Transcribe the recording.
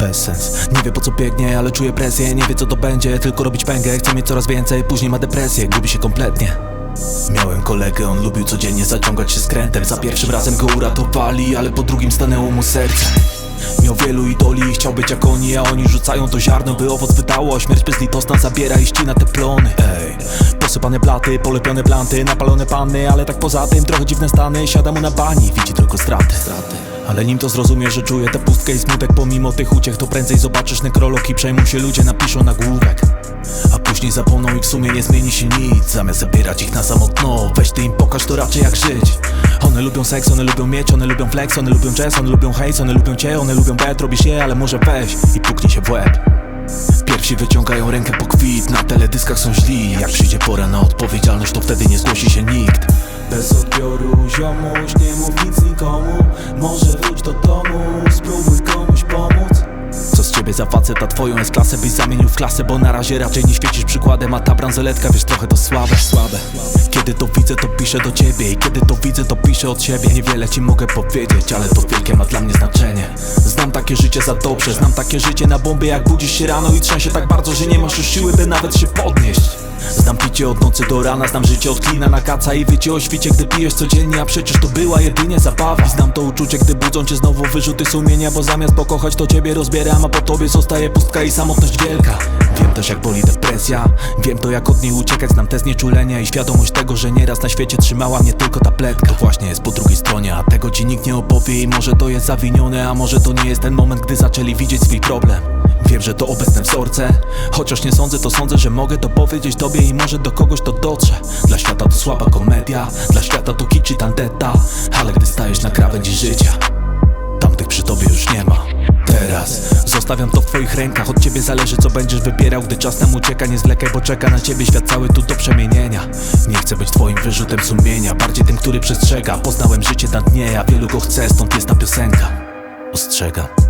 bezsens Nie wie po co biegnie, ale czuje presję. Nie wie co to będzie, tylko robić pęgę. Chce mieć coraz więcej, później ma depresję Gubi się kompletnie. Miałem kolegę, on lubił codziennie zaciągać się skrętem Za pierwszym razem go uratowali, ale po drugim stanęło mu serce. Miał wielu idoli i chciał być jak oni, a oni rzucają to ziarno, by owoc wydało. Śmierć bezlitosna zabiera i ścina te plony. Ej, posypane blaty, polepione planty, napalone panny Ale tak poza tym trochę dziwne stany, siada mu na bani, widzi tylko straty ale nim to zrozumie, że czuje tę pustkę i smutek Pomimo tych uciech to prędzej zobaczysz nekrolog I przejmą się ludzie, napiszą nagłówek A później zapomną i w sumie nie zmieni się nic. Zamiast zabierać ich na samotno Weź ty im pokaż to raczej jak żyć. One lubią seks, one lubią mieć, one lubią flex One lubią jazz, one lubią hejs, one lubią cię One lubią bet, robisz je, ale może weź I puknij się w łeb Pierwsi wyciągają rękę po kwit. Na teledyskach są źli. Jak przyjdzie pora na odpowiedzialność To wtedy nie zgłosi się nikt. Bez odbioru ziomuś Nie mów nic nikomu. Może wróć do domu Spróbuj komuś za faceta twoją jest klasę byś zamienił w klasę Bo na razie raczej nie świecisz przykładem A ta bransoletka wiesz trochę to słabe, słabe. Kiedy to widzę to piszę do ciebie I kiedy to widzę to piszę od siebie. Niewiele ci mogę powiedzieć Ale to wielkie ma dla mnie znaczenie. Znam takie życie za dobrze Znam takie życie na bombie jak budzisz się rano I trzęsie tak bardzo, że nie masz już siły by nawet się podnieść Picie od nocy do rana, znam życie od klina na kaca I wycie o świcie, gdy pijesz codziennie A przecież to była jedynie zabawa. Znam to uczucie, gdy budzą cię znowu wyrzuty sumienia Bo zamiast pokochać to ciebie rozbieram A po tobie zostaje pustka i samotność wielka. Wiem też jak boli depresja Wiem to jak od niej uciekać, znam te znieczulenia I świadomość tego, że nieraz na świecie trzymała mnie tylko tabletka To właśnie jest po drugiej stronie, a tego ci nikt nie opowie I może to jest zawinione, a może to nie jest ten moment Gdy zaczęli widzieć swój problem Wiem, że to obecne wzorce Chociaż nie sądzę, to sądzę, że mogę to powiedzieć tobie I może do kogoś to dotrze. Dla świata to słaba komedia Dla świata to kiczy tandeta Ale gdy stajesz na krawędzi życia Tamtych przy tobie już nie ma. Teraz zostawiam to w twoich rękach Od ciebie zależy co będziesz wybierał Gdy czas nam ucieka. Nie zwlekaj, bo czeka na ciebie świat cały tu do przemienienia. Nie chcę być twoim wyrzutem sumienia Bardziej tym, który przestrzega. Poznałem życie na dnie, a wielu go chce Stąd jest ta piosenka. Ostrzegam